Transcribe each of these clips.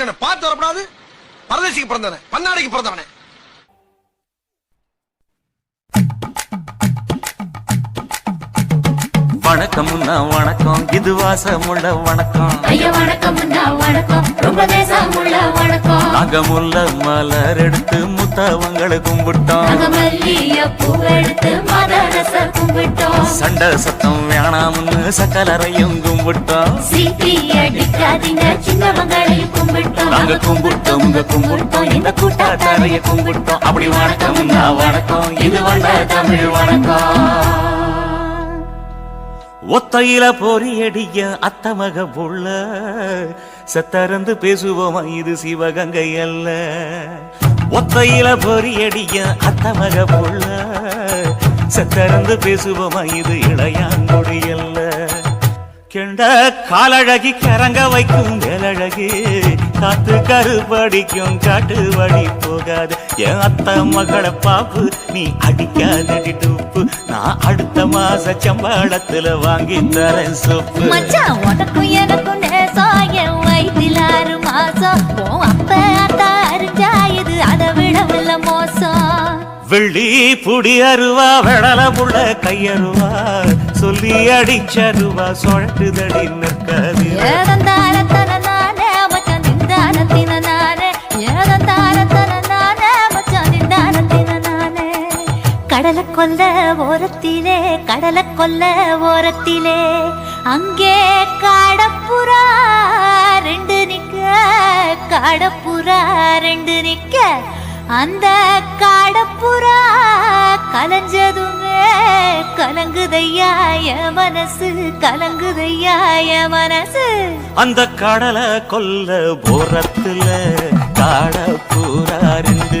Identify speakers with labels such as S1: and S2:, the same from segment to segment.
S1: சொல்லிட்டேன் பார்த்து வரப்படாது. பரதேசிக்கு பிறந்தவனே பன்னாடிக்கு பிறந்தவனே.
S2: வணக்கம் முன்னா வணக்கம். இது வாசமுள்ள வணக்கம். முல்ல மலர் எடுத்து முத்தவங்களை கும்பிட்டோம். சண்டை சத்தம் வேணாம்னு சக்கலரையும் கும்பிட்டோம். நாங்க கும்பிட்டோம் உங்க கும்பிட்டோம் இந்த கூட்டாத்தாரைய கும்பிட்டோம். அப்படி வணக்கம் முன்னா வணக்கம். இது வந்த தமிழ் வணக்கம். ஒத்தையில பொறியடிய அத்தமக புள்ள. செத்தறந்து பேசுவோமா இது சிவகங்கை அல்ல. ஒத்தையில பொறியடிய அத்தமக புள்ள. செத்தறந்து பேசுவோமா இது இளையாங்குடி அல்ல. கெண்ட காலழகி கரங்க வைக்கும் வேலழகு. காத்து கருப்படிக்கும் காட்டு வழி போகாது. என் அத்த மகளை பாப்பு நீ அடிக்காதடி டூப்பு நான் அடுத்த மாச சம்பளத்துல வாங்கி தரேன் சோப்பு.
S3: மச்சான் உனக்கும் எனக்கும் என் வயிற்றில் ஆறு மாசம். அப்ப அத்தா அறிஞ்சா இது அதை விடவில்ல மோசம்.
S2: வெள்ளி புடி அருவா வெடல புள்ள கையருவா. சொல்லி அடிச்சருவா சொழட்டுதடி நிற்காது.
S3: கொல்ல ஓரத்திலே கடலை கொல்ல ஓரத்திலே அங்கே காடப்புறா ரெண்டு நிக்க காடப்புறா ரெண்டு நிக்க அந்த காடப்புறா கலஞ்சதுமே கலங்குதையா என் மனசு கலங்குதையா என் மனசு.
S2: அந்த கடலை கொல்ல போரத்துல காடப்புறா ரெண்டு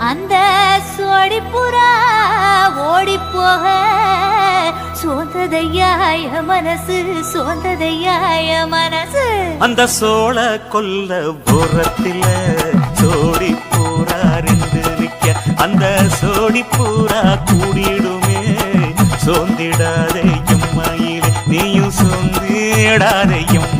S3: அந்த சோடிப்புறா ஓடி போக சோந்ததையாய மனசு சோந்ததையாய மனசு.
S2: அந்த சோழ கொல்ல போரத்தில சோடி பூரா நிக்க. அந்த சோடி பூரா கூடிடுமே சோந்திடாதே எம்மையிலே நீயும் சோந்திடாதே எம்மா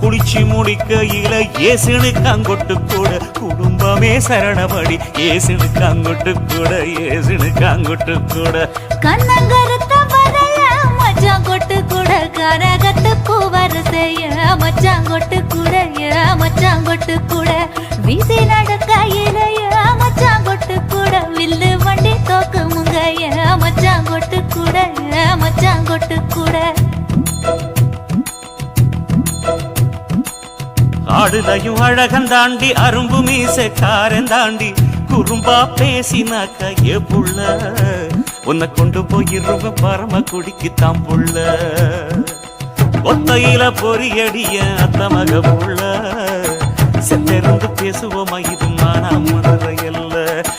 S2: குளிச்சு முடிக்கையில ஏசுனுக்கு அங்கொட்டு கூட. குடும்பமே சரணபடி ஏசுனுக்கு அங்கொட்டு கூட ஏசுனுக்கு அங்கொட்டு கூட.
S3: கண்ணங்கருத்த மச்சாங்கொட்டு கூட. கரகத்து பூவரசைய மச்சான் கொட்டு கூட மச்சாங்கொட்டு கூட. வீசி நடக்க ஏ மச்சாங்கொட்டு கூட. வில்லு வண்டி தோக்கு முங்கைய மச்சாங்கொட்டு கூட மச்சாங்கொட்டு கூட.
S2: ஆடுதையும் அழகன் தாண்டி அரும்பு மீசக்காரன் தாண்டி குறும்பா பேசினாக்க ஏ புள்ள உன்னை கொண்டு போயிருவ பரம குடிக்குத்தான் புள்ள. ஒத்தையில பொறியடிய அத்த மக புள்ள. செத்திருந்து பேசுவோமா இது மானா மதுரை அல்ல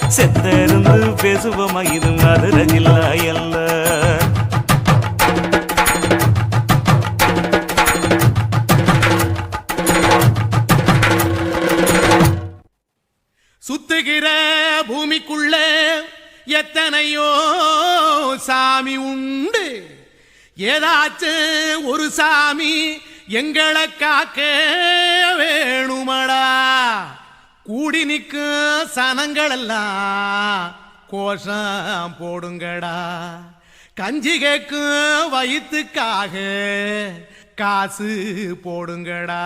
S2: செத்திருந்து பேசுவோமா இது மதுரை ஜில்லா
S4: எத்தனையோ சாமி உண்டு. ஏதாச்சும் ஒரு சாமி எங்களை காக்க வேணுமடா. கூடி நிற்கும் சனங்களெல்லாம் கோஷம் போடுங்கடா. கஞ்சி கேட்கும் வயிற்றுக்காக காசு போடுங்கடா.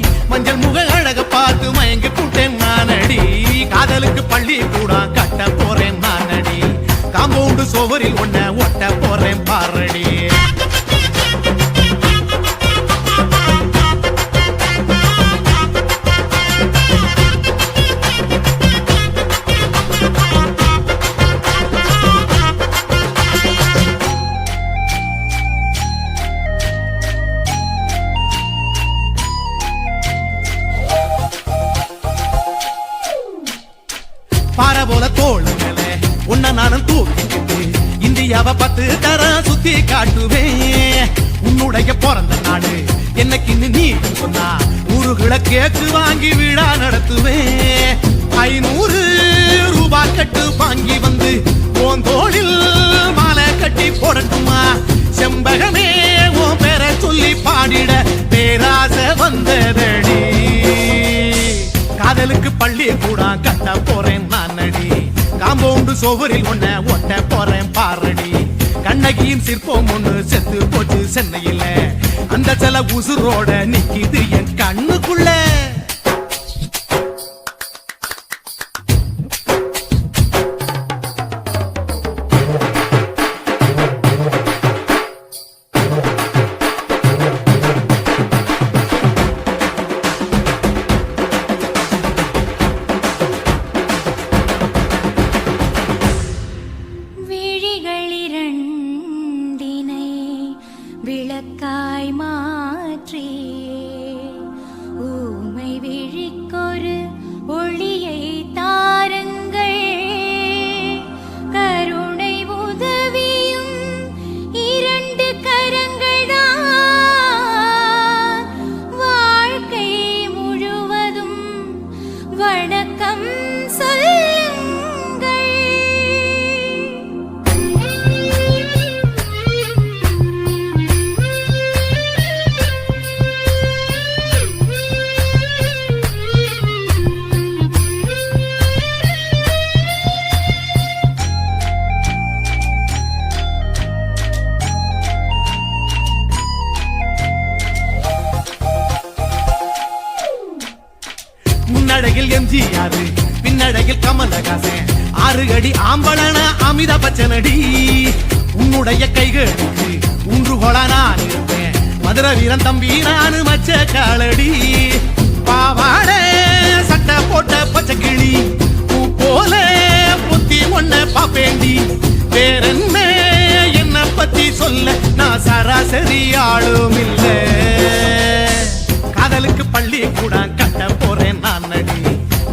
S4: மஞ்சள் முக அழக பார்த்து மயங்கி புட்டேன் நானடி காதலுக்கு பள்ளி கூட கட்ட போறேன் நானடி காம்பவுண்டு சோவரில் ஒன்ன நாடு நீ சொன்னா ஊருகளை கேக்கு வாங்கி விழா நடத்துவேன் ஐநூறு ரூபாய் கட்டு வாங்கி வந்து உன் தோளில் மாலை கட்டி போடட்டுமா? செம்பகமே உன் பேரை சொல்லி பாடிட பேராச வந்ததடி. காதலுக்கு பள்ளி கூட கட்ட போறேன் நானடி. காம்பவுண்டு சுவரில் ஒன்ன ஒட்ட போறேன் பாரடி. கண்ணகியின் சிற்பம் ஒண்ணு செத்து போச்சு சென்னையில. அந்த சில உசுரோட நிக்கிது என் கண்ணுக்குள்ள.
S3: வணக்கம்
S4: அமித உன்னுடைய கைகளுக்கு உன்று நான் இருப்பேன். மதுர வீரன் தம்பி நானு மச்ச காலடி. பாவாட சட்டை போட்ட பச்சை கிளி. பூ போல புத்தி ஒன்ன பாப்பேண்டி. வேறென்ன என்ன பத்தி சொல்ல நான் சராசரி ஆளும் இல்ல. காதலுக்கு பள்ளி கூட கட்ட போறேன் நான் நடி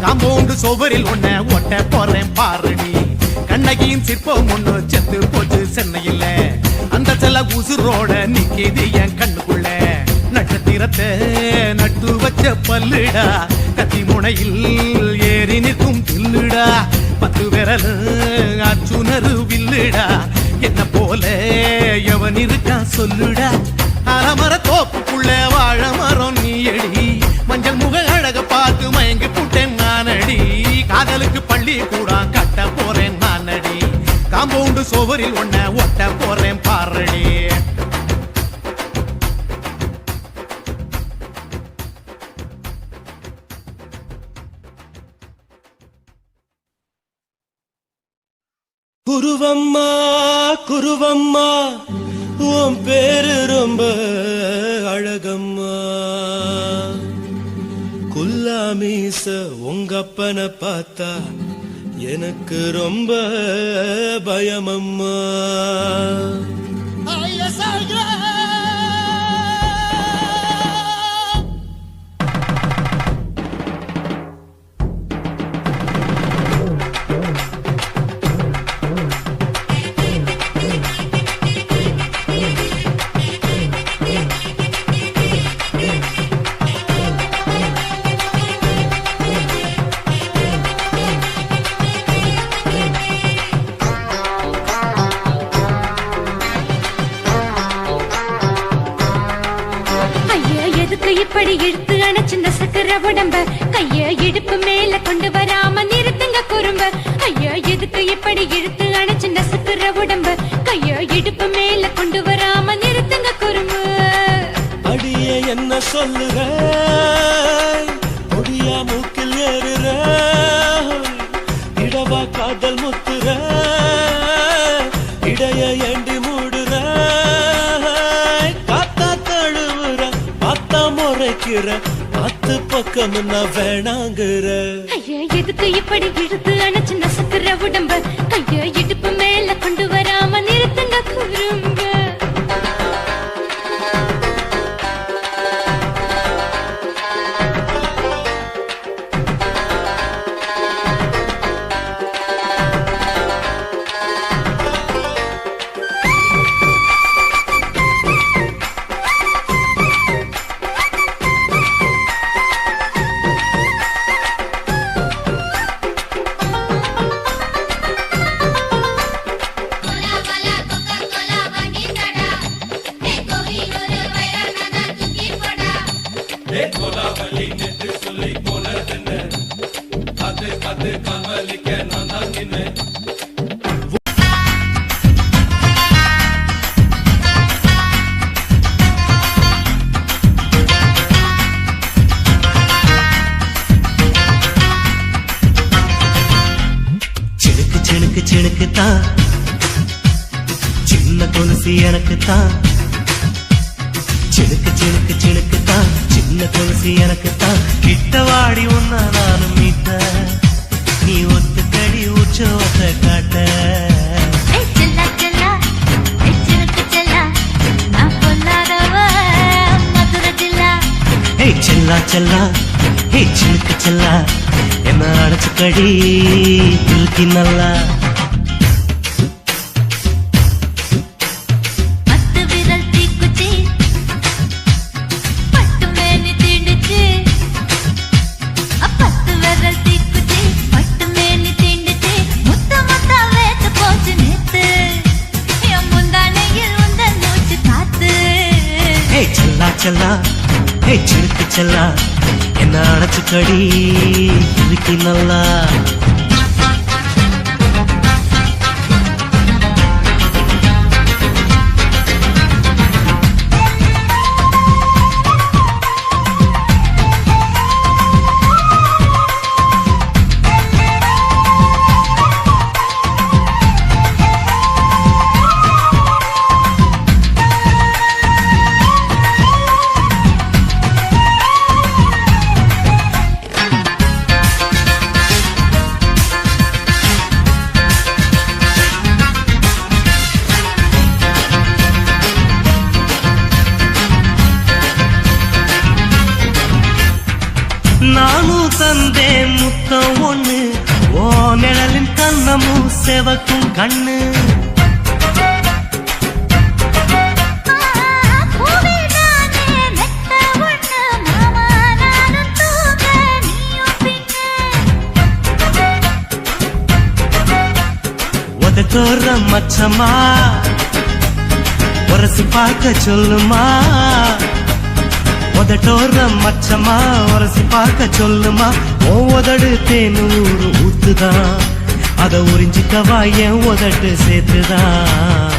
S4: காம்பவுண்டு சுவரில் ஒன்ன ஒட்ட போறேன் பாருடி. கண்ணகியின் சிற்பம் ஒண்ணு செத்து போச்சு சென்னையில. அந்த செல உசுரோட நிக்கிது என் கண்ணுக்குள்ள. நட்சத்திரத்தை நட்டு வச்ச பல்லுடா. கத்தி முனையில் ஏறி நிற்கும் தில்லுடா பத்து விரல் அச்சுணரு வில்லுடா. என்ன போல எவன் இருக்கான் சொல்லுடா. அலமர தோப்புக்குள்ள வாழ மரம் நீ எடி மஞ்சள் முக அழக பார்த்து மயங்கி புட்டேன் நானடி. காதலுக்கு பள்ளி கூட கட்ட போறேன் காம்பவுண்டு சுவரில் ஒன்ன ஒட்ட போறேன் பாரடி
S5: குருவம்மா குருவம்மா உன் பேரு ரொம்ப அழகம்மா. குல்லாமீச உங்கப்பனை பார்த்தா எனக்கு ரொம்ப பயமம்மா.
S6: எதுக்கு இப்படி இழுத்து அணைச்சு நசுக்கிற உடம்ப கைய இடுப்பு மேல கொண்டு வராம நிறுத்துங்க குறும்ப. ஐயா எதுக்கு இப்படி இழுத்து அணைச்சு நசுக்கிற உடம்ப கைய இடுப்பு மேல கொண்டு வராம நிறுத்துங்க குறும்பு.
S7: அடியே என்ன சொல்லுற? முடியாம முறைக்கிற பத்து பக்கம் நான் வேணாங்குற.
S6: ஐயா எதுக்கு இப்படி இழுத்து அணைச்சு நசுக்கிற உடம்ப? கைய
S5: சிணுக்கு சிணுக்கு சிணுக்கு தான் சின்ன கொலுசு எனக்கு தான்
S3: செல்லா செல்லா. ஏய்
S5: சிணுக்கு செல்லா. என்ன நல்லா.
S3: உந்தன் மூச்சு காத்து.
S5: ஏய் செல்லா. செல்லா ஏய் சிறுக்கு செல்லா. என்ன அடைச்சுக்கடி? நல்லா. முத்தம் ஒண்ணு ஓ நிழலின் கண்ணமும் செவக்கும் கண்ணு.
S3: பூவிதானே
S5: மச்சமா உரசி பார்க்க சொல்லுமா? உதட்டோர மச்சமா உரசி பார்க்க சொல்லுமா ஓ உதடு தேனூர் ஊத்துதான். அத உறிஞ்சிக்கவா என் உதட்டு சேர்த்துதான்.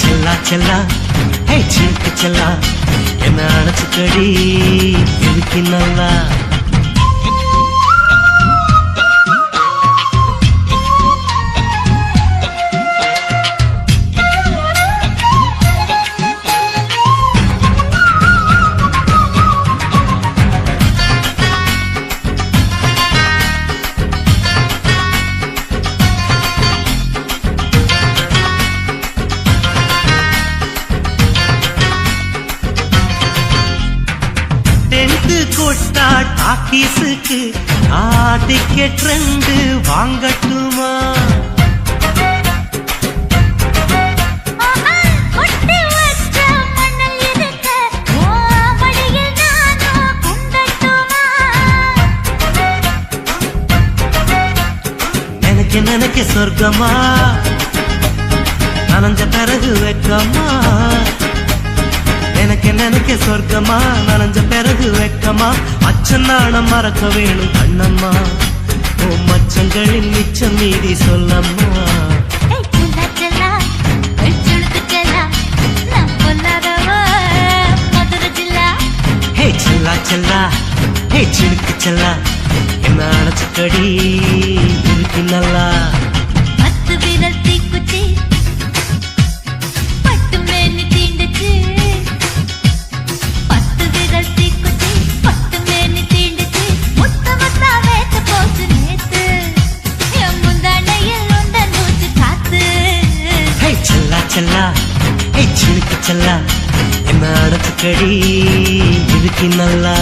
S3: செல்லா செல்லா ஏய் சினுக்கு செல்லா.
S5: என்ன அணைச்சுக்கடி இழுக்கி நல்லா? ஆபீஸுக்கு நான் டிக்கெட் ரெண்டு வாங்கட்டுமா? நினைக்க நினைக்க சொர்க்கமா?
S8: நனைஞ்ச பிறகு வெக்கமா? நினைக்க நினைக்க சொர்க்கமா? நனைஞ்ச பிறகு வெக்கமா? அச்சன் நாணம் மறக்க வேணும் கண்ணம்மா. ஓ மச்சங்களின் மிச்சம் மீதி சொல்லம்மா.
S3: செல்லா செல்லா.
S8: ஹே சிலுக்கு என்ன அடைச்சக்கடி இருக்கு நல்லா. சிரிக்கச்செல்லாம் என்ன அடைச்சுக்கடி இதுக்கு நல்லா.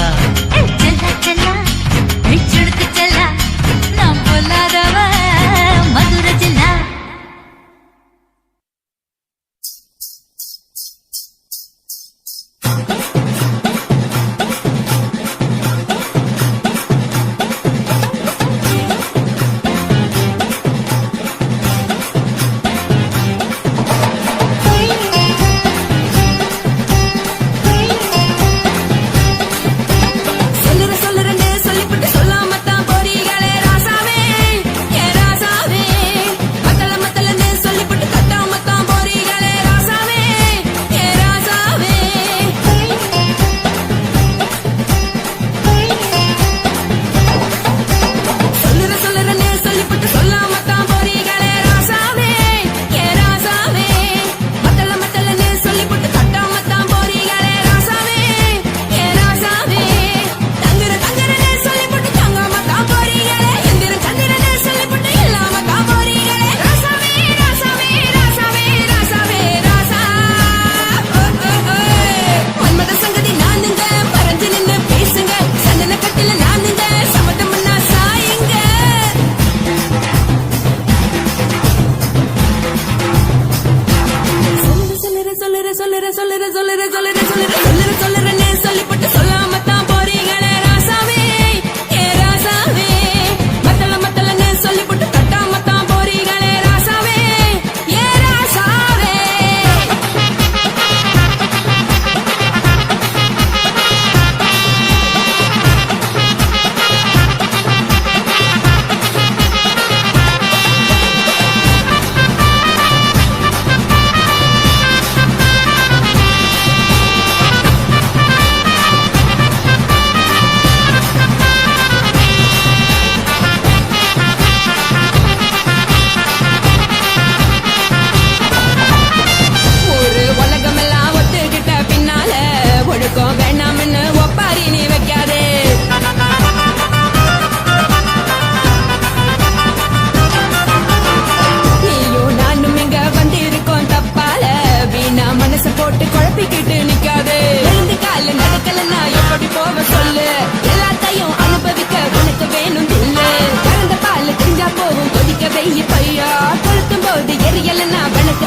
S9: விடியலன்னா விளக்கு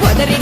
S9: подари